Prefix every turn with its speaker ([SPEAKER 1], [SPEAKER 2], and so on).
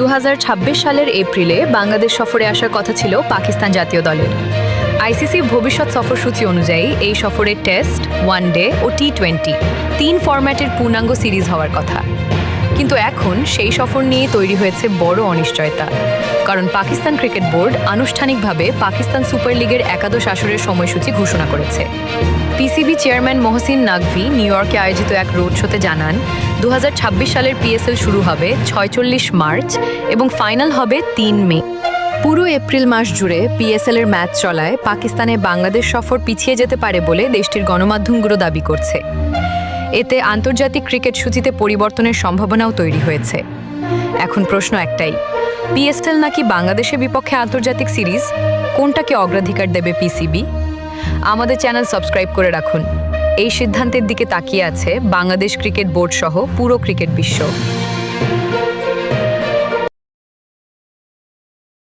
[SPEAKER 1] দু হাজার ছাব্বিশ সালের এপ্রিলে বাংলাদেশ সফরে আসার কথা ছিল পাকিস্তান জাতীয় দলের। আইসিসির ভবিষ্যৎ সফরসূচি অনুযায়ী এই সফরে টেস্ট, ওয়ান ডে ও টি টোয়েন্টি তিন ফরম্যাটের পূর্ণাঙ্গ সিরিজ হওয়ার কথা। কিন্তু এখন সেই সফর নিয়ে তৈরি হয়েছে বড় অনিশ্চয়তা। কারণ পাকিস্তান ক্রিকেট বোর্ড আনুষ্ঠানিকভাবে পাকিস্তান সুপার লিগের একাদশ আসরের সময়সূচি ঘোষণা করেছে। PCB chairman Mohsin Naqvi new ইয়র্কে আয়োজিত এক রোড শোতে জানান দু হাজার ছাব্বিশ সালের পিএসএল শুরু হবে ছয়চল্লিশ মার্চ এবং ফাইনাল হবে তিন মে। পুরো এপ্রিল মাস জুড়ে পিএসএল এর ম্যাচ চলায় পাকিস্তানে বাংলাদেশ সফর পিছিয়ে যেতে পারে বলে দেশটির গণমাধ্যমগুলো দাবি করছে। এতে আন্তর্জাতিক ক্রিকেট সূচিতে পরিবর্তনের সম্ভাবনাও তৈরি হয়েছে। এখন প্রশ্ন একটাই পিএসএল নাকি বাংলাদেশের বিপক্ষে আন্তর্জাতিক সিরিজ? কোনটাকে অগ্রাধিকার দেবে পিসিবি আমাদের চ্যানেল সাবস্ক্রাইব করে রাখুন। এই সিদ্ধান্তের দিকে তাকিয়ে আছে বাংলাদেশ ক্রিকেট বোর্ড সহ পুরো ক্রিকেট বিশ্ব।